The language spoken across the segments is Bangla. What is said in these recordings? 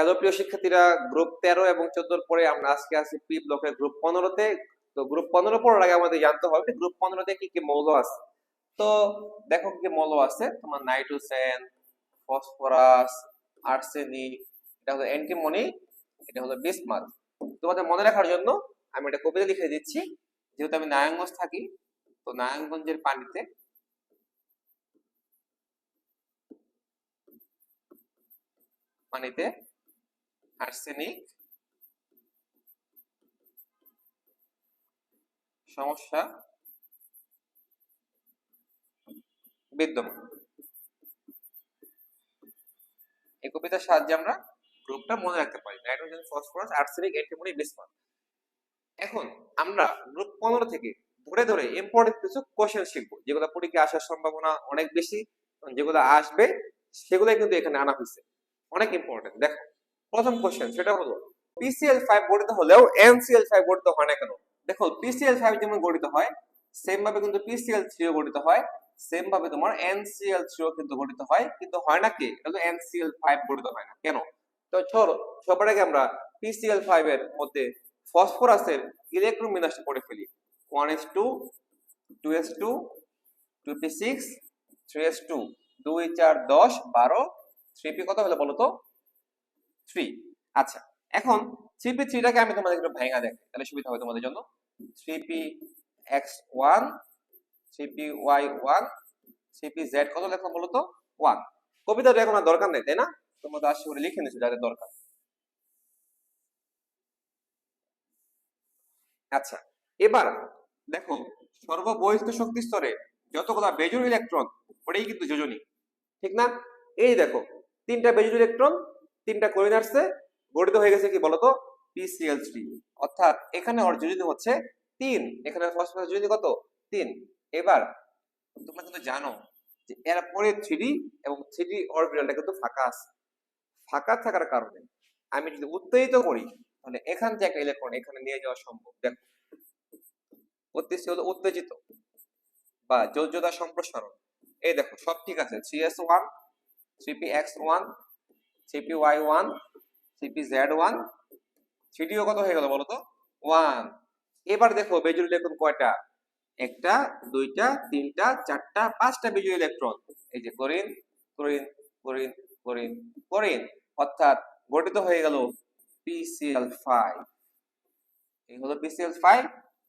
হ্যালো, প্রিয় শিক্ষার্থীরা গ্রুপ তেরো এবং চোদ্দোর পরে আমরা আজকে আছি পি ব্লকের গ্রুপ পনেরোতে। তো গ্রুপ পনেরো পড়ার আগে আমাদের জানতে হবে যে গ্রুপ পনেরোতে কি কি মৌল আছে। তো দেখো কি মৌল আছে। তোমার নাইট্রোজেন, ফসফরাস, আর্সেনিক, এটা হলো অ্যান্টিমনি, এটা হলো বিসমাথ তোমাদের মনে রাখার জন্য আমি এটা কবিতা লিখে দিচ্ছি। যেহেতু আমি নারায়ণগঞ্জ থাকি, তো নারায়ণগঞ্জের পানিতে পানিতে আর্সেনিক। সমস্যা? বিদ্যমান। এই কবিতার সাহায্যে আমরা গ্রুপটা মনে রাখতে পারি। Nitrogen, phosphorus, arsenic antimony bismuth এখন আমরা গ্রুপ পনেরো থেকে ধরে ধরে ইম্পর্টেন্ট কিছু কোশ্চেন শিখব, যেগুলো পরীক্ষায় আসার সম্ভাবনা অনেক বেশি, যেগুলো আসবে, সেগুলোই কিন্তু এখানে আনা হয়েছে। অনেক ইম্পর্টেন্ট দেখো। প্রথম কোশ্চেন সেটা হলো পিসিএল ফাইভ গঠিত হলেও এনসিএল ফাইভ গঠিত হয় না কেন? দেখো পিসিএল ফাইভ যেমন গঠিত হয় সেম ভাবে কিন্তু পিসিএল থ্রিও গঠিত হয় সেম ভাবে তোমার এনসিএল থ্রিও কিন্তু গঠিত হয়, কিন্তু হয় না কি? এটা এনসিএল ফাইভ গঠিত হয় না, কেন? তো চলো, সবার আগে আমরা পিসিএল ফাইভ এর মধ্যে ফসফরাসের ইলেকট্রন বিন্যাসটা করে ফেলি। One S two two S two two P six three S two দুই, চার, দশ, বারো থ্রি পি কত হলো বলো তো? থ্রি আচ্ছা এখন থ্রি পি থ্রিটাকে আমি তোমাদের একটু ভেঙা দেখাই তাহলে সুবিধা হবে তোমাদের জন্য। Three P X one three P Y one three P Z কত লেখা বলো তো ওয়ান কবিতাটা এখন আর দরকার নেই, তাই না? তোমরা তো আসলে করে লিখে নিছো যাদের দরকার। আচ্ছা এবার দেখো সর্ববহিষ্ঠ শক্তি স্তরে যতগুলা বেজুর ইলেকট্রন ওটাই কিন্তু যোজনী, ঠিক না? এই দেখো, তিনটা বেজুর ইলেকট্রন তিনটা কোরিন আসছে, গঠিত হয়ে গেছে কি বলতো? পিসিএল থ্রি অর্থাৎ এখানে ওর যোজনী হচ্ছে তিন। এখানে ফসফরাস কত? তিন। এবার, তোমরা কিন্তু জানো যে এর পরে থ্রি এবং থ্রি অরবিটালটা কিন্তু ফাঁকা আছে। ফাঁকা থাকার কারণে আমি যদি উত্তেজিত করি, তাহলে এখান থেকে একটা ইলেকট্রন এখানে নিয়ে যাওয়া সম্ভব। দেখো উত্তেজিত হলো উত্তেজিত বা যোজ্যতা সম্প্রসারণ। এই দেখো, সব ঠিক আছে। Three S one three P X one three P Y one three P Z one three D o কত হয়ে গেল বলো তো? ওয়ান এবার দেখো বেজুর ইলেকট্রন কয়টা? একটা, দুইটা, তিনটা, চারটা, পাঁচটা বেজুর ইলেকট্রন। এই যে chlorine chlorine chlorine chlorine chlorine. অর্থাৎ গঠিত হয়ে গেল পিসিএল ফাইভ এই হলো পিসিএল ফাইভ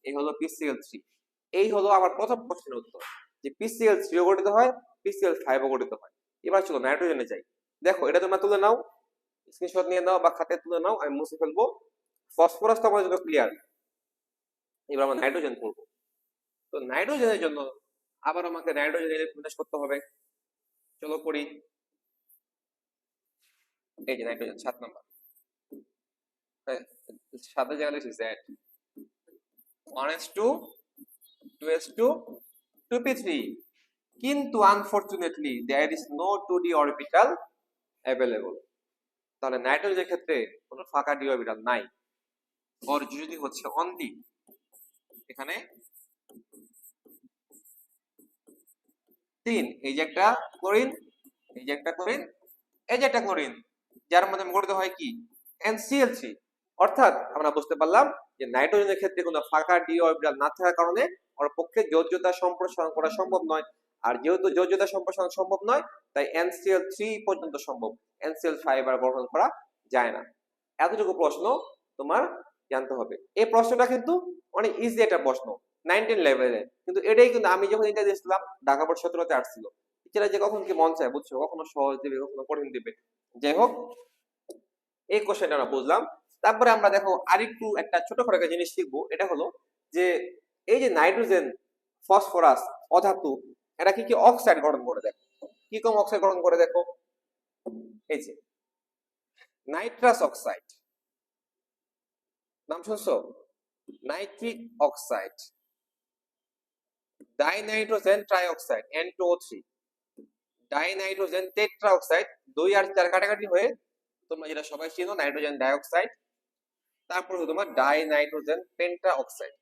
এই হলো পিসিএল থ্রি এই হলো আমার প্রথম প্রশ্নের উত্তর, যে পিসিএল থ্রিও গঠিত হয় পিসিএল ফাইভও গঠিত হয়। এবার চলো নাইট্রোজেনে যাই। দেখো, এটা তোমরা তুলে নাও স্ক্রিনশট নিয়ে নাও বা খাতে তুলে নাও, আমি মুছে ফেলব। ফসফরাস তো আমাদের জন্য ক্লিয়ার এবার আমরা নাইট্রোজেন করব তো নাইট্রোজেনের জন্য আবার আমাকে নাইট্রোজেন ইলেকট্রন করতে হবে। চলো করি এই যে নাইট্রোজেন সাত নাম্বার। সাথে জায়গা লিখছি one S two two S two two P three কিন্তু unfortunately there is no two D orbital available তাহলে নাইট্রোজেনের ক্ষেত্রে কোনো ফাঁকা ডি অরবিটাল নাই। ওর যদি হচ্ছে অনলি এখানে তিন, এই যে একটা ক্লোরিন এই যে একটা ক্লোরিন এই যে একটা ক্লোরিন যার মধ্যে গঠিত হয় কি? NCl3 অর্থাৎ আমরা বুঝতে পারলাম যে নাইট্রোজেনের ক্ষেত্রে কোনো ফাঁকা ডি অরবিটাল না থাকার কারণে ওর পক্ষে যোজ্যতা সম্প্রসারণ করা সম্ভব নয়। আর যেহেতু যোজ্যতা সম্প্রসারণ সম্ভব নয়, তাই এনসিএল থ্রি পর্যন্ত সম্ভব। NCl5 আর গঠন করা যায় না। এতটুকু প্রশ্ন তোমার জানতে হবে। এই প্রশ্নটা কিন্তু অনেক ইজি একটা প্রশ্ন নাইনটিন লেভেলে কিন্তু এটাই কিন্তু আমি যখন এটা দিয়েছিলাম ঢাকা বোর্ড সতেরোতে আসছিল। যে কখন কি মন চায় বুঝছ? কখনো সহজ দিবে, কখনো কঠিন দিবে। যাই হোক, এই কোশ্চেনটা আমরা বুঝলাম। তারপরে আমরা দেখো আরেকটু একটা ছোটখাটো একটা জিনিস শিখব। এটা হলো যে এই যে নাইট্রোজেন, ফসফরাস, অধাতু এরা কি কি অক্সাইড গঠন করে দেখো। কি কম অক্সাইড গঠন করে দেখো? এই যে নাইট্রাস অক্সাইড নাম শুনছো? Nitric oxide dinitrogen trioxide N2O3 dinitrogen tetra oxide দুই আর চার কাটাকাটি হয়ে তোমরা যেটা সবাই চিনো নাইট্রোজেন ডাইঅক্সাইড তারপর তোমার ডাইনাইট্রোজেন পেন্টা অক্সাইড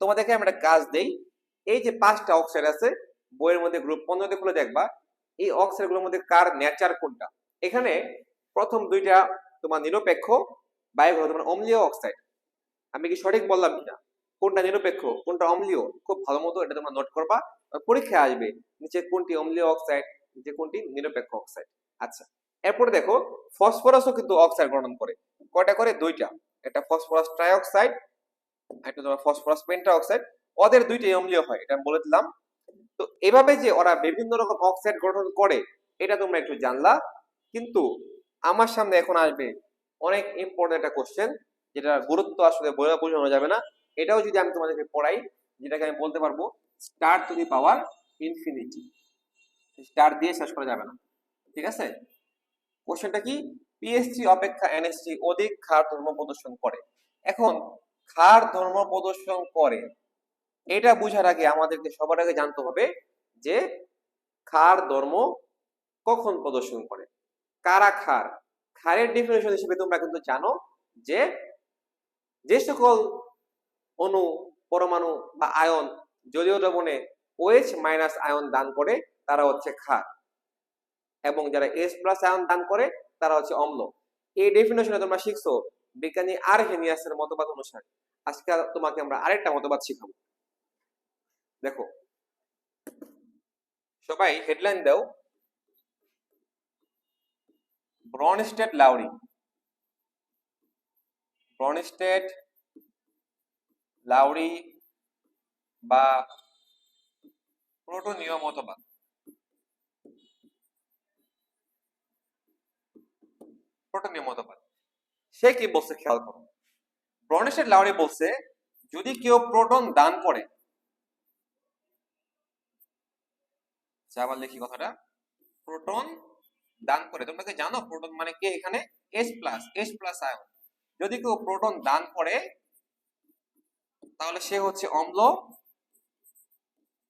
তোমাদেরকে আমরা কাজ দেই, এই যে পাঁচটা অক্সাইড আছে বইয়ের মধ্যে গ্রুপ পনেরোতে খুলে দেখবা, এই অক্সাইডগুলোর মধ্যে কার নেচার কোনটা? এখানে প্রথম দুইটা তোমার নিরপেক্ষ বায়ু হলো তোমার অম্লীয় অক্সাইড আমি কি সঠিক বললাম কিনা? কোনটা নিরপেক্ষ, কোনটা অম্লীয়? খুব ভালো মতো এটা তোমরা নোট করবা পরীক্ষায় আসবে নিচে কোনটি অম্লীয় অক্সাইড নিচে কোনটি নিরপেক্ষ অক্সাইড আচ্ছা এরপরে দেখো ফসফরাসও কিন্তু অক্সাইড গঠন করে। কয়টা করে? দুইটা। একটা ফসফরাস ট্রাইঅক্সাইড একটা তোমার ফসফরাস পেন্টা অক্সাইড ওদের দুইটাই অম্লীয় হয়, এটা আমি বলে দিলাম। তো এভাবে যে ওরা বিভিন্ন রকম অক্সাইড গঠন করে, এটা তোমরা একটু জানলা। কিন্তু আমার সামনে এখন আসবে অনেক ইম্পর্টেন্ট একটা কোশ্চেন যেটা গুরুত্ব আসলে বলে বোঝানো যাবে না। এটাও যদি আমি তোমাদেরকে পড়াই, যেটাকে আমি বলতে পারব star to the power infinity star দিয়ে শেষ করা যাবে না। ঠিক আছে? কোশ্চেনটা কি? পিএসটি অপেক্ষা এনএসসি অধিক খার ধর্ম প্রদর্শন করে। এখন খার ধর্ম প্রদর্শন করে এটা বুঝার আগে আমাদেরকে সবার আগে জানতে হবে যে ক্ষার ধর্ম কখন প্রদর্শন করে? কারা ক্ষার ক্ষারের ডেফিনেশন হিসেবে তোমরা কিন্তু জানো যে যে সকল অণু, পরমাণু বা আয়ন, জলীয় দ্রবণে ওএইচ মাইনাস আয়ন দান করে, তারা হচ্ছে ক্ষার এবং যারা এস প্লাস আয়ন দান করে, তারা হচ্ছে অম্ল। এই ডেফিনেশনে তোমরা শিখছো বিজ্ঞানী আর হেনিয়াসের মতবাদ অনুসারে। আজকে তোমাকে আমরা আরেকটা মতবাদ শিখাবো। দেখো, সবাই হেডলাইন দাও। ব্রনস্টেড লাউরি ব্রনস্টেড লাউরি বা প্রোটোনীয় মতবাদ প্রোটোনীয় মতবাদ সে কি বলছে খেয়াল করো। ব্রনস্টেড লাউরি বলছে, যদি কেউ প্রোটন দান করে আবার লিখি কথাটা? প্রোটন দান করে। তোমরা কি জানো প্রোটন মানে কি এখানে? S plus S plus ion যদি কেউ প্রোটন দান করে, তাহলে সে হচ্ছে অম্ল।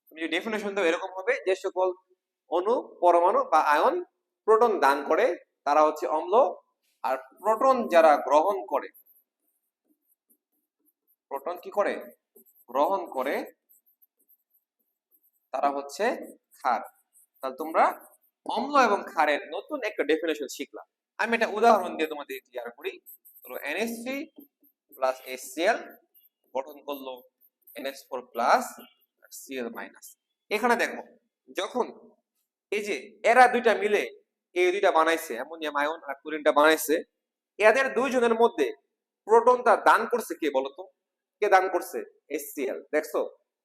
তুমি ডেফিনেশন তো এরকম হবে যে সকল অণু, পরমাণু বা আয়ন প্রোটন দান করে, তারা হচ্ছে অম্ল। আর প্রোটন যারা গ্রহণ করে প্রোটন কি করে? গ্রহণ করে, তারা হচ্ছে ক্ষার। তাহলে তোমরা অম্ল এবং ক্ষারের নতুন একটা ডেফিনেশন শিখলাম আমি একটা উদাহরণ দিয়ে তোমাদের ক্লিয়ার করি। ধরো NH3 প্লাস HCl গঠন করল NH4 প্লাস আর Cl মাইনাস এখানে দেখো, যখন এই যে এরা দুইটা মিলে এই দুইটা বানাইছে, অ্যামোনিয়াম, আয়ন আর ক্লোরিনটা বানাইছে, এদের দুইজনের মধ্যে প্রোটনটা দান করছে কে বলতো? কে দান করছে? HCl দেখছ?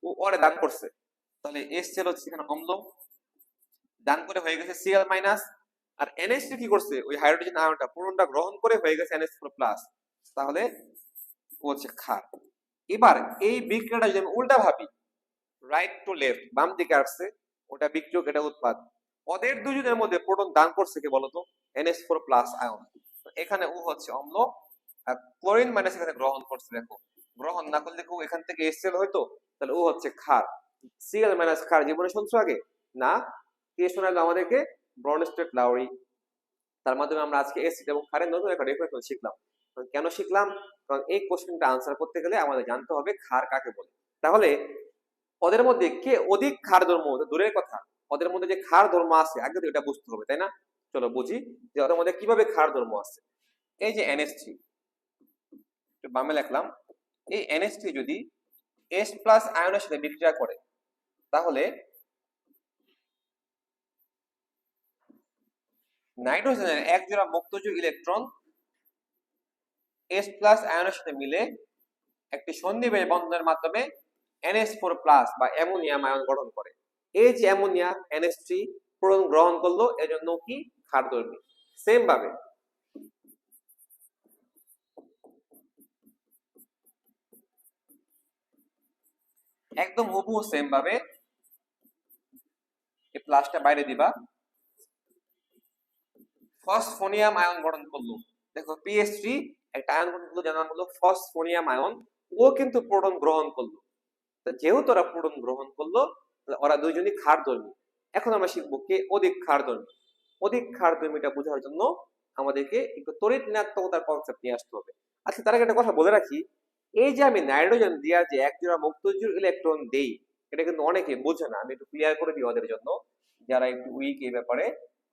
ও, ওরে দান করছে। তাহলে HCl হচ্ছে এখানে অম্ল দান করে হয়ে গেছে Cl মাইনাস আর NH3 কি করছে? ওই হাইড্রোজেন আয়নটা প্রোটনটা গ্রহণ করে হয়ে গেছে NH4 প্লাস তাহলে হচ্ছে ক্ষার। এবার এই বিক্রিয়াটা যদি আমি উল্টা ভাবি রাইট টু লেফট বাম দিকে আসছে, ওটা বিক্রিয়ক এটা উৎপাদ। ওদের দুজনের মধ্যে প্রোটন দান করছে কে বলতো? NH4 প্লাস আয়ন এখানে ও হচ্ছে অম্ল, আর ক্লোরিন মাইনাস এখানে গ্রহণ করছে, দেখো। গ্রহণ না করলে কেউ এখান থেকে এসেল হয়তো? তাহলে ও হচ্ছে ক্ষার। Cl মাইনাস ক্ষার জীবনে শুনছো আগে? না কে শোনালো আমাদেরকে? ব্রনস্টেড লাউরি তার মাধ্যমে আমরা আজকে এসিড এবং ক্ষারের নতুন একটা ডেফিনেশন শিখলাম। কেন শিখলাম? কারণ এই কোশ্চেনটা আনসার করতে গেলে আমাদের জানতে হবে ক্ষার কাকে বলে। তাহলে, ওদের মধ্যে কে অধিক ক্ষার ধর্ম? দূরের কথা। ওদের মধ্যে যে খার ধর্ম আছে, আগে তো এটা বুঝতে হবে, তাই না? চলো বুঝি যে ওদের মধ্যে কীভাবে ক্ষার ধর্ম আছে। এই যে NH3 একটু বামে লিখলাম। এই NH3 যদি এস প্লাস আয়নের সাথে বিক্রিয়া করে, তাহলে নাইট্রোজেনের এক জোড়া মুক্তযোগ ইলেকট্রন এস প্লাস আয়নের সাথে মিলে একটি সন্নিবেশ বন্ধনের মাধ্যমে NH4 প্লাস বা অ্যামোনিয়াম আয়ন গঠন করে। এই যে অ্যামোনিয়া NH3 প্রোটন গ্রহণ করল, এজন্য কি? ক্ষারধর্মী সেম ভাবে একদম হুবহু সেম ভাবে এই প্লাসটা বাইরে দিবা। ফসফোনিয়াম আয়ন গঠন করল। দেখো পিএস থ্রি একটা আয়ন গঠন করল, যার নাম হলো ফসফোনিয়াম আয়ন। ও কিন্তু প্রোটন গ্রহণ করল। যেহেতু ওরা প্রোটন গ্রহণ করল ওরা দুইজনই ক্ষার ধর্মী এখন আমরা শিখব কে অধিক ক্ষার ধর্মী অধিক ক্ষার ধর্মীটা বোঝার জন্য আমাদেরকে একটু তড়িৎ ঋণাত্মকতার কনসেপ্ট নিয়ে আসতে হবে। আচ্ছা তার আগে একটা কথা বলে রাখি। এই যে আমি নাইট্রোজেন দিয়া যে এক জোড়া মুক্তজোড় ইলেকট্রন দেই, এটা কিন্তু অনেকে বোঝে না। আমি একটু ক্লিয়ার করে দিই ওদের জন্য, যারা একটু উইক এই ব্যাপারে।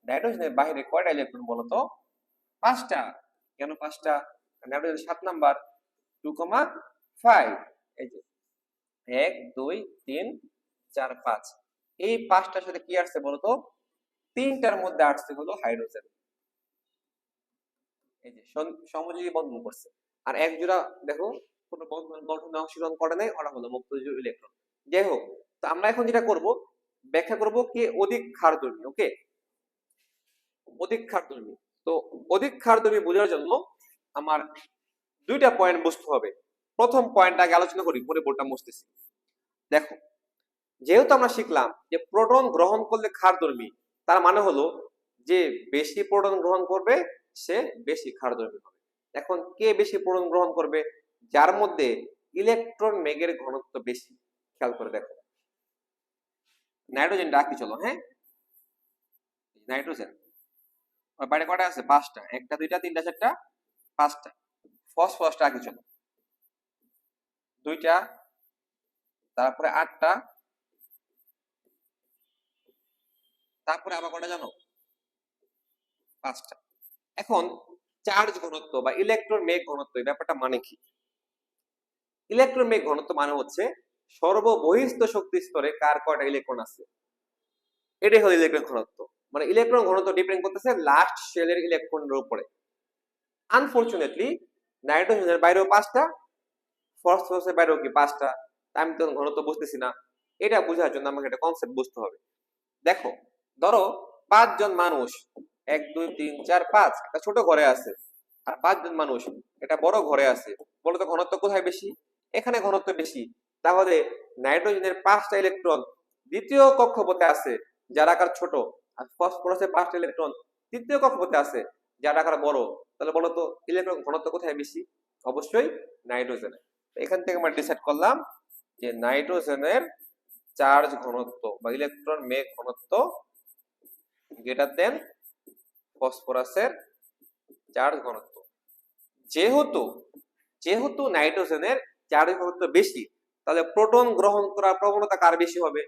নাইট্রোজেনের বাইরে কয়টা ইলেকট্রন বলতো। পাঁচটা। কেন পাঁচটা? নাইট্রোজেন সাত নাম্বার। টু কমা ফাইভ এই যে, এক, দুই, তিন, চার, পাঁচ। এই পাঁচটার সাথে কি আসছে বলতো? তিনটার মধ্যে আসছে হলো হাইড্রোজেন এই যে, সম- সমযোজী বন্ধন করছে। আর এক জোড়া, দেখো, কোনো বন্ধন গঠনে অংশগ্রহণ করে নাই ওরা হলো মুক্ত ইলেকট্রন যাই হোক, তো আমরা এখন যেটা করব, ব্যাখ্যা করব কে অধিক ক্ষারধর্মী ওকে অধিক ক্ষারধর্মী তো অধিক ক্ষারধর্মী বোঝার জন্য আমার দুইটা পয়েন্ট বুঝতে হবে। প্রথম পয়েন্ট আগে আলোচনা করি, পরে বোর্ডটা মুছতেছি। দেখো, যেহেতু আমরা শিখলাম যে প্রোটন গ্রহণ করলে ক্ষারধর্মী তার মানে হলো যে বেশি প্রোটন গ্রহণ করবে, সে বেশি ক্ষারধর্মী হবে। এখন কে বেশি প্রোটন গ্রহণ করবে? যার মধ্যে ইলেকট্রন মেঘের ঘনত্ব বেশি। খেয়াল করে দেখো। নাইট্রোজেন ডাকি চলো হ্যাঁ? নাইট্রোজেন। বাইরে কটা আছে? পাঁচটা। একটা, দুইটা, তিনটা, চারটা, পাঁচটা। ফসফরাসটা আগে চলো। দুইটা, তারপরে আটটা। তারপরে আবার কটা জানো? পাঁচটা। এখন চার্জ ঘনত্ব বা ইলেকট্রন মেঘ ঘনত্ব, এই ব্যাপারটা মানে কি? ইলেকট্রন মেঘ ঘনত্ব মানে হচ্ছে সর্ববহিস্থ শক্তি স্তরে কার কয়টা ইলেকট্রন আছে? এটাই হলো ইলেকট্রন ঘনত্ব। মানে ইলেকট্রন ঘনত্ব ডিপেন্ড করতেছে লাস্ট শেলের ইলেকট্রনের উপরে। আনফরচুনেটলি নাইট্রোজেনের বাইরেও পাঁচটা ফসফরাসের বাইরেও কি পাঁচটা? আমি তো ঘনত্ব বুঝতেছি না। এটা বোঝার জন্য আমাকে একটা কনসেপ্ট বুঝতে হবে। দেখো, ধরো পাঁচজন মানুষ, এক, দুই, তিন, চার, পাঁচ, একটা ছোট ঘরে আছে। আর পাঁচজন মানুষ এটা বড় ঘরে আছে। বলতো ঘনত্ব কোথায় বেশি? এখানে ঘনত্ব বেশি। তাহলে নাইট্রোজেনের পাঁচটা ইলেকট্রন দ্বিতীয় কক্ষপথে আছে, যার আকার ছোট। আর ফসফরাসের পাঁচটা ইলেকট্রন তৃতীয় কক্ষপথে আছে যার আকার বড়। তাহলে বলো তো ইলেকট্রন ঘনত্ব কোথায় বেশি? অবশ্যই নাইট্রোজেন এখান থেকে আমরা ডিসাইড করলাম যে নাইট্রোজেনের চার্জ ঘনত্ব বা ইলেকট্রন মেঘ ঘনত্ব গ্রেটার দেন ফসফরাসের চার্জ ঘনত্ব। যেহেতু যেহেতু নাইট্রোজেনের চার্জ ঘনত্ব বেশি, তাহলে প্রোটন গ্রহণ করার প্রবণতা কার বেশি হবে?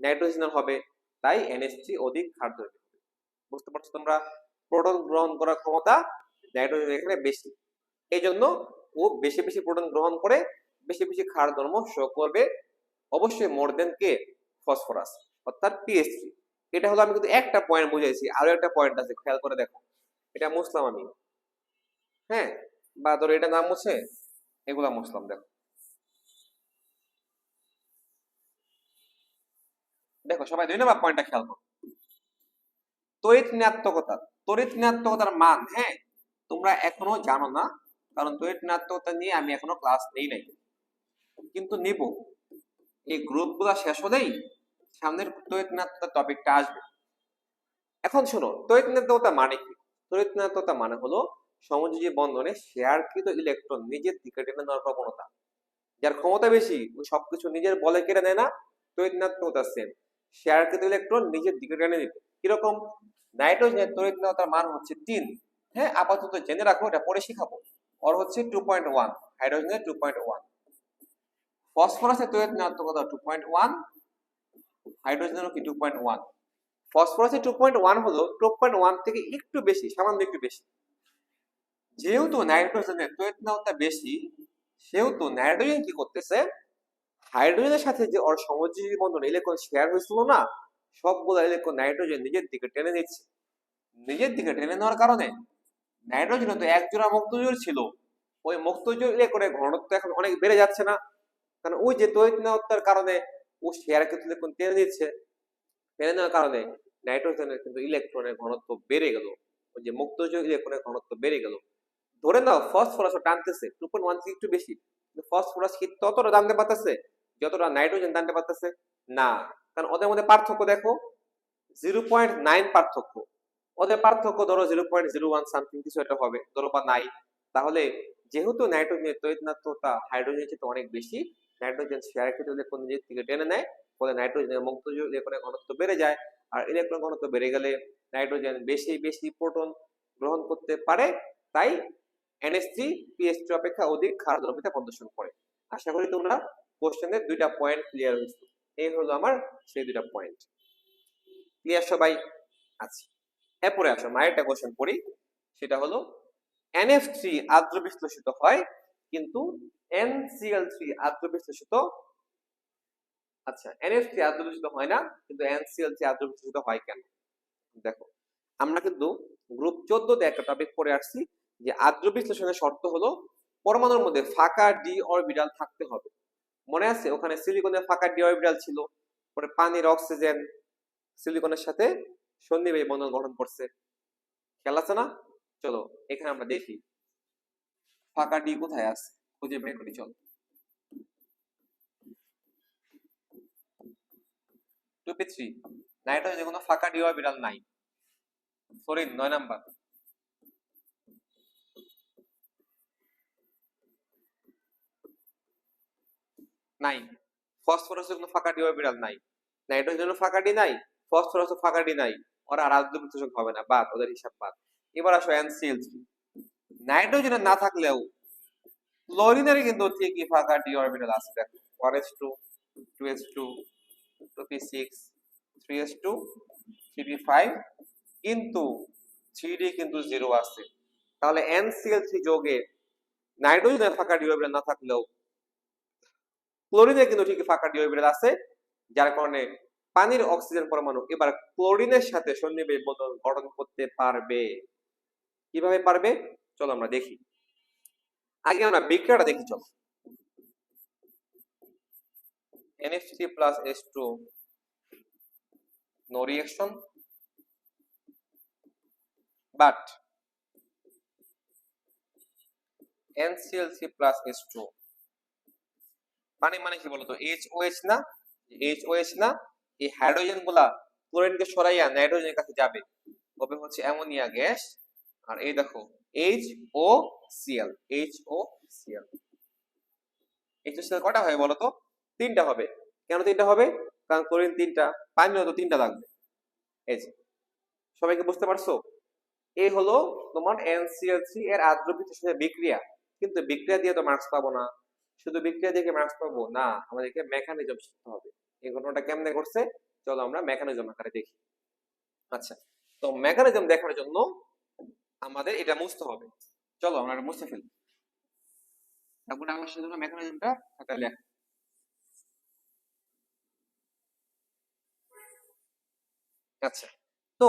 নাইট্রোজেনের হবে। তাই এনএসটি অধিক খাদ্যদ্রব্য হবে। বুঝতে পারছ তোমরা? প্রোটন গ্রহণ করার ক্ষমতা নাইট্রোজেন এখানে বেশি। এই জন্য ও বেশি বেশি প্রোটন গ্রহণ করে বেশি বেশি ক্ষার ধর্ম শো করবে। অবশ্যই মোর দেন কে ফসফরাস অর্থাৎ পিএস থ্রি এটা হলো আমি কিন্তু একটা পয়েন্ট বুঝাইছি, আরও একটা পয়েন্ট আছে, খেয়াল করে দেখো। এটা মুসলাম আমি। হ্যাঁ? বা ধরো এটা নাম মুছে এগুলা মুসলাম, দেখো। দেখো, সবাই দুই নম্বর পয়েন্টটা খেয়াল করো। তড়িৎ ঋণাত্মকতা তড়িৎ ঋণাত্মকতার মান হ্যাঁ? তোমরা এখনও জানো না, কারণ তড়িৎ ঋণাত্মকতা নিয়ে আমি এখনও ক্লাস নেই নাই। কিন্তু নিব। এই গ্রুপগুলো শেষ হলেই সামনের তড়িৎ ঋণাত্মকতা টপিকটা আসবে। এখন শোনো, তড়িৎ ঋণাত্মকতা মানে কি? তড়িৎ ঋণাত্মকতা মানে হলো সমযোজী বন্ধনে শেয়ারকৃত ইলেকট্রন নিজের দিকে টেনে নেওয়ার প্রবণতা। যার ক্ষমতা বেশি সবকিছু নিজের বলে কেড়ে নেয় না, তড়িৎ ঋণাত্মকতা সেম শেয়ারকৃত ইলেকট্রন নিজের দিকে টেনে নিবে কীরকম? নাইট্রোজেনের তড়িৎ ঋণাত্মকতার মান হচ্ছে তিন। হ্যাঁ আপাতত জেনে রাখো, এটা পরে শিখাবো। ওর হচ্ছে টু পয়েন্ট ওয়ান হাইড্রোজেনের টু পয়েন্ট ওয়ান ফসফরাসের তড়িৎ ঋণাত্মকতা টু পয়েন্ট ওয়ান হাইড্রোজেনেরও কি টু পয়েন্ট ওয়ান ফসফরাসের টু পয়েন্ট ওয়ান হলো টু পয়েন্ট ওয়ান থেকে একটু বেশি, সামান্য একটু বেশি। যেহেতু নাইট্রোজেনের ঋণাত্মকতা বেশি, সেহেতু নাইট্রোজেন কি করতেছে? হাইড্রোজেনের সাথে যে ওর সমযোজী বন্ধন ইলেকট্রন শেয়ার হয়েছিল না, সবগুলো ইলেকট্রন নাইট্রোজেন নিজের দিকে টেনে নিচ্ছে। নিজের দিকে টেনে নেওয়ার কারণে নাইট্রোজেন তো এক জোড়া মুক্তজোড় ছিল। ওই মুক্তজোড় ইলেকট্রনের ঘনত্ব এখন অনেক বেড়ে যাচ্ছে না। কারণ ওই যে তড়িৎ ঋণাত্মকতার কারণে ও শেয়ার কিন্তু ইলেকট্রন টেনে নিচ্ছে। টেনে নেওয়ার কারণে নাইট্রোজেনের কিন্তু ইলেকট্রনের ঘনত্ব বেড়ে গেল। ওই যে মুক্তজোড় ইলেকট্রনের ঘনত্ব বেড়ে গেল। ধরে নাও ফসফরাসও টানতেছে। টু পয়েন্ট ওয়ান একটু বেশি। ফসফরাস কি ততটা জানতে পারতেছে যতটা নাইট্রোজেন জানতে পারতেছে, না। কারণ ওদের মধ্যে পার্থক্য দেখো জিরো পয়েন্ট নাইন পার্থক্য। ওদের পার্থক্য ধরো zero point zero one something কিছু একটা হবে, ধরো বা নাই। তাহলে যেহেতু নাইট্রোজেনের তৈতনাত্মতা হাইড্রোজেনের চেয়ে অনেক বেশি, নাইট্রোজেন শেয়ার ক্ষেত্রে ইলেকট্রন নিজের থেকে টেনে নেয়, ফলে নাইট্রোজেনের মুক্ত ইলেকট্রনের ঘনত্ব বেড়ে যায়। আর ইলেকট্রন ঘনত্ব বেড়ে গেলে নাইট্রোজেন বেশি বেশি প্রোটন গ্রহণ করতে পারে, তাই NH3 PH3 অপেক্ষা অধিক খারাপ দ্রবীতা প্রদর্শন করে। আশা করি তোমরা কোশ্চেনের দুইটা পয়েন্ট ক্লিয়ার হয়েছে। এই হলো আমার সেই দুইটা পয়েন্ট ক্লিয়ার সবাই আছি। এরপরে আসো মায়ের একটা কোশ্চেন পড়ি। সেটা হলো NF3 আদ্র বিশ্লেষিত হয়, কিন্তু NCl3 আদ্র বিশ্লেষিত আচ্ছা NF3 আদ্র বিশ্লেষিত হয় না, কিন্তু NCl3 আদ্র বিশ্লেষিত হয় কেন? দেখো, আমরা কিন্তু গ্রুপ 14 তে একটা টপিক পড়ে আসছি, যে আদ্র বিশ্লেষণের শর্ত হলো, পরমাণুর মধ্যে ফাঁকা ডি অরবিটাল থাকতে হবে। মনে আছে? ওখানে সিলিকনের ফাঁকা ডি ছিল, পরে পানির অক্সিজেন সিলিকনের সাথে সন্নিবেশ বন্ধন গঠন করছে। খেয়াল আছে না? চলো, এখানে আমরা দেখি। ফাঁকা ডি কোথায় আছে? খুঁজে বের করি, চলো। টুপি থ্রি নাইট্রোজেনে কোনো ফাঁকা ডি অরবিটাল নাই। সরি নয় নাম্বার। নাই। ফসফরাসের কোনো ফাঁকা ডি অরবিটাল নাই। নাইট্রোজেনের ফাঁকা ডি নাই ফসফরাসের ফাঁকা ডি নাই। ওরা আর আদ্র বিশ্লেষণ হবে না, বাদ, ওদের হিসাব বাদ। এবার আসো এনসিএল থ্রি। নাইট্রোজেনের না থাকলেও ক্লোরিনের কিন্তু ঠিকই ফাঁকা ডি অরবিটাল আছে, দেখো। One s two two s two two p six three s two three p five কিন্তু থ্রি ডি কিন্তু জিরো আছে। তাহলে এনসিএল থ্রি যোগে নাইট্রোজেনের ফাঁকা ডি অরবিটাল না থাকলেও ক্লোরিনে কিন্তু ঠিকই ফাঁকা ডি অরবিটাল আছে, যার কারণে পানির অক্সিজেন পরমাণু এবার ক্লোরিনের সাথে সন্নিবেশ বদল গঠন করতে পারবে। কীভাবে পারবে? চলো আমরা দেখি। আগে আমরা বিক্রিয়াটা দেখি, চলো। NH3 plus H2 no reaction. But NCl3 plus H2 পানি মানে কি বলতো? HOH না? HOH না? এই হাইড্রোজেনগুলা ক্লোরিনকে সরাইয়া নাইট্রোজেনের কাছে যাবে। তবে হচ্ছে? অ্যামোনিয়া গ্যাস আর এই দেখো H O Cl H O Cl H O Cl কটা হয় বলো তো তিনটা হবে। কেন তিনটা হবে? কারণ ক্লোরিন তিনটা, পানি তো তিনটা লাগবে। এই যে, সবাইকে বুঝতে পারছ? এই হলো তোমার NCl3 এর আদ্র বিশ্লেষণের বিক্রিয়া। কিন্তু বিক্রিয়া দিয়ে তো মার্কস পাবো না। শুধু বিক্রিয়া দিয়ে মার্কস পাবো? না, আমাদেরকে মেকানিজম শিখতে হবে। এই ঘটনাটা কেমনে করছে চলো আমরা মেকানিজম আকারে দেখি। আচ্ছা তো মেকানিজম দেখার জন্য আমাদের এটা মুছতে হবে। চলো আমরা এটা মুছে ফেলি। তারপরে আমার সাথে মেকানিজমটা খাতায় লেখ। আচ্ছা তো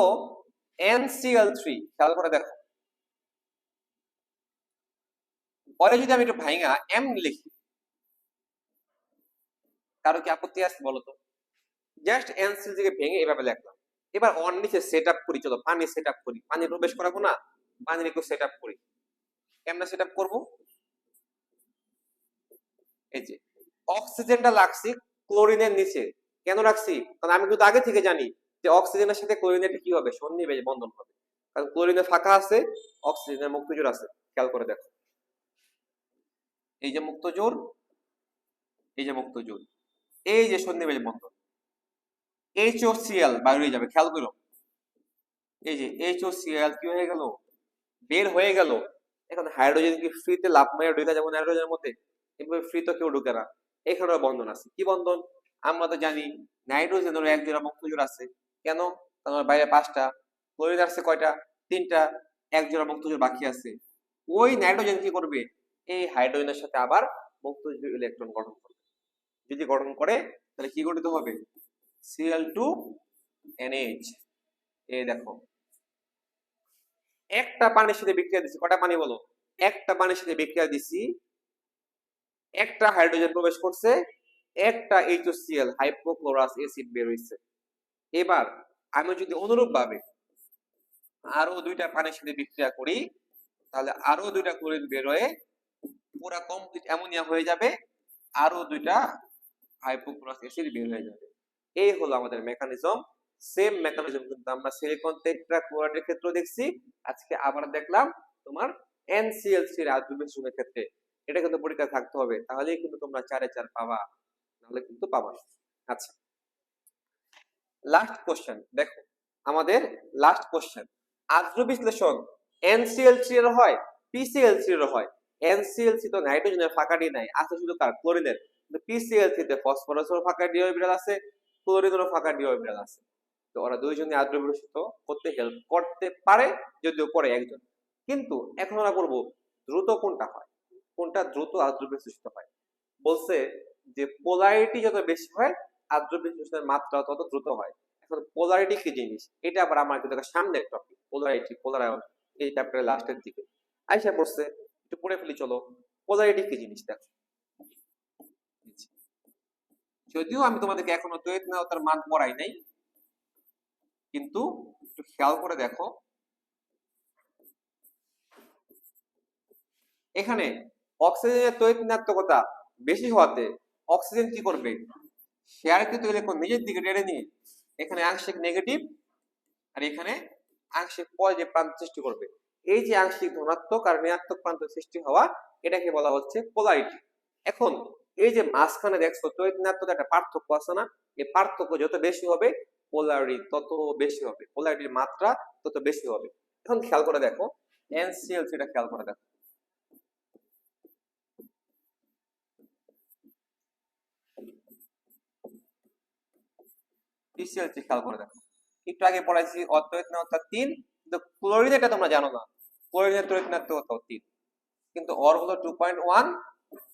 NCl3 খেয়াল করে দেখো। পরে যদি আমি একটু ভাইঙা এম লিখি কারও কি আপত্তি আছে বলো তো জাস্ট এনসিল থেকে ভেঙে এভাবে লিখলাম। এবার অন নিচে সেট আপ করি, চলো পানি সেট আপ করি। পানি প্রবেশ করাবো না, পানির একটু সেট আপ করি। কেমনে সেট আপ করব? এই যে অক্সিজেনটা লাগছি ক্লোরিনের নিচে। কেন রাখছি? কারণ আমি কিন্তু আগে থেকে জানি যে অক্সিজেনের সাথে ক্লোরিনের কি হবে, সন্নিবেশ, বন্ধন হবে। কারণ ক্লোরিনে ফাঁকা আছে অক্সিজেনের মুক্ত জোর আছে। খেয়াল করে দেখো। এই যে মুক্ত জোর এই যে মুক্ত জোর এই যে সন্ধিবেশ বন্ধন এইচ ও সিএল বাইরে হয়ে যাবে, খেয়াল করো। এই যে এইচ ও সিএল কি হয়ে গেল? বের হয়ে গেল। এখন হাইড্রোজেন কি ফ্রিতে লাভ মাইয়া ঢুকে যেমন নাইট্রোজেনের মধ্যে? এভাবে ফ্রি তো কেউ ঢুকে না। এখানেও বন্ধন আছে। কি বন্ধন? আমরা তো জানি নাইট্রোজেনেরও এক জোড়া মুক্ত জোড় আছে। কেন? কারণ বাইরে পাঁচটা ক্লোরিন আছে কয়টা? তিনটা, এক জোড়া মুক্ত জোড় বাকি আছে। ওই নাইট্রোজেন কি করবে? এই হাইড্রোজেনের সাথে আবার মুক্ত জোড় ইলেকট্রন গঠন করবে। যদি গঠন করে, তাহলে কি গঠিত হবে? Cl2 NH এই দেখো। একটা পানির সাথে বিক্রিয়া দিছি। কটা পানি বলো? একটা পানির সাথে বিক্রিয়া দিছি। একটা হাইড্রোজেন প্রবেশ করছে, একটা HCl হাইপোক্লোরাস অ্যাসিড বের হইছে। এবার, আমি যদি অনুরূপ ভাবে আরও দুইটা পানির সাথে বিক্রিয়া করি, তাহলে আরও দুইটা ক্লোরিন বের হয়ে পুরা কমপ্লিট অ্যামোনিয়া হয়ে যাবে, আরও দুইটা অ্যাসিড বের হয়ে যাবে। এই হলো আমাদের মেকানিজম সেম মেকানিজম কিন্তু আমরা সিলিকন টেট্রাক্লোরাইডের ক্ষেত্রে দেখছি। আজকে আবার দেখলাম তোমার NCl3 এর ক্ষেত্রে। এটা কিন্তু পরীক্ষা থাকতে হবে। তাহলেই কিন্তু তোমরা চারে চার পাবা, নাহলে কিন্তু পাবা না। আচ্ছা। লাস্ট কোশ্চেন দেখো, আমাদের লাস্ট কোশ্চেন আদ্র বিশ্লেষণ NCl3 এর হয় PCl3 এর হয়। এনসিএলসি তো নাইট্রোজেনের ফাঁকাটি নাই আছে শুধু কার? ক্লোরিনের কিন্তু PCl3 তে ফসফরাসের ফাঁকা আছে ফাঁকা আছে। তো ওরা দুইজনই আদ্র বিশ্লেষিত করতে হেল্প করতে পারে, যদিও একজন। কিন্তু এখন দ্রুত কোনটা হয়? কোনটা দ্রুত হয়? বলছে যে পোলারিটি যত বেশি হয় আদ্র বিশ্লেষণের মাত্রা তত দ্রুত হয়। এখন পোলারিটি কি জিনিস? এটা আবার আমার কিন্তু সামনের টপিক পোলারিটি পোলারায়ন এই চ্যাপ্টারের লাস্টের দিকে। আইসা পড়ছে একটু পড়ে ফেলি, চলো। পোলারিটি কি জিনিস দেখো। যদিও আমি তোমাদেরকে এখনও তৈরি তার মান পড়াই নাই। কিন্তু একটু খেয়াল করে দেখো। এখানে অক্সিজেনের তৈরিনাত্মকতা বেশি হওয়াতে অক্সিজেন কি করবে? শেয়ারকৃত ইলেকট্রন নিজের দিকে টেনে নিয়ে এখানে আংশিক নেগেটিভ আর এখানে আংশিক পজিটিভ প্রান্ত সৃষ্টি করবে। এই যে আংশিক ধনাত্মক আর ঋণাত্মক প্রান্ত সৃষ্টি হওয়া, এটাকে বলা হচ্ছে পোলারিটি এখন এই যে মাঝখানে দেখছ তৈরিনাত্মক একটা পার্থক্য আছে না? এই পার্থক্য যত বেশি হবে পোলারিটি তত বেশি হবে। পোলারিটির মাত্রা তত বেশি হবে। এখন খেয়াল করে দেখো এনসিএল সেটা খেয়াল করে দেখো। কিন্তু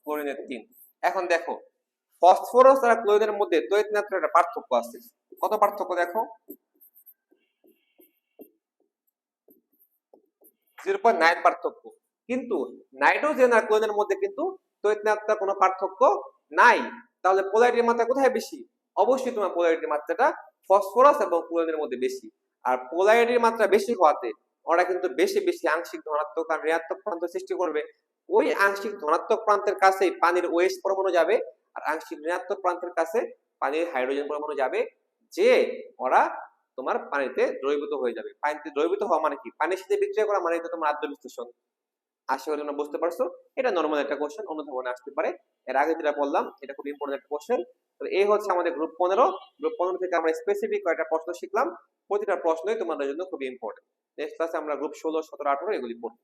ক্লোরিনের তিন। এখন দেখো, ফসফরাস আর ক্লোরিনের মধ্যে তৈতনাত্মক একটা পার্থক্য আছে। কত পার্থক্য দেখো? জিরো পয়েন্ট নাইন পার্থক্য। কিন্তু নাইট্রোজেন আর ক্লোরিনের মধ্যে কিন্তু তৈতনাত্মক কোনো পার্থক্য নাই। তাহলে পোলারিটির মাত্রা কোথায় বেশি? অবশ্যই তোমার পোলারিটির মাত্রাটা ফসফরাস এবং ক্লোরিনের মধ্যে বেশি। আর পোলারিটির মাত্রা বেশি হওয়াতে ওরা কিন্তু বেশি বেশি আংশিক ধনাত্মক আর ঋণাত্মক প্রান্ত সৃষ্টি করবে। ওই আংশিক ধনাত্মক প্রান্তের কাছে পানির ওয়েস্ট পরমাণু যাবে আর আংশিক ঋণাত্মক প্রান্তের কাছে পানির হাইড্রোজেন পরমাণু যাবে যে ওরা তোমার পানিতে দ্রবীভূত হয়ে যাবে। পানিতে দ্রবীভূত হওয়া মানে কি? পানির সাথে বিক্রিয়া করা মানে তোমার আদ্য বিশ্লেষণ আশা করি তোমরা বুঝতে পারছ? এটা নর্মাল একটা কোশ্চেন অন্য ধরনের আসতে পারে। এর আগে যেটা বললাম, এটা খুব ইম্পর্টেন্ট একটা কোশ্চেন তো এই হচ্ছে আমাদের গ্রুপ পনেরো। গ্রুপ পনেরো থেকে আমরা স্পেসিফিক কয়েকটা প্রশ্ন শিখলাম। প্রতিটা প্রশ্নই তোমাদের জন্য খুব ইম্পর্টেন্ট নেক্সট ক্লাসে আমরা গ্রুপ ষোলো, সতেরো, আঠারো এগুলি পড়ব।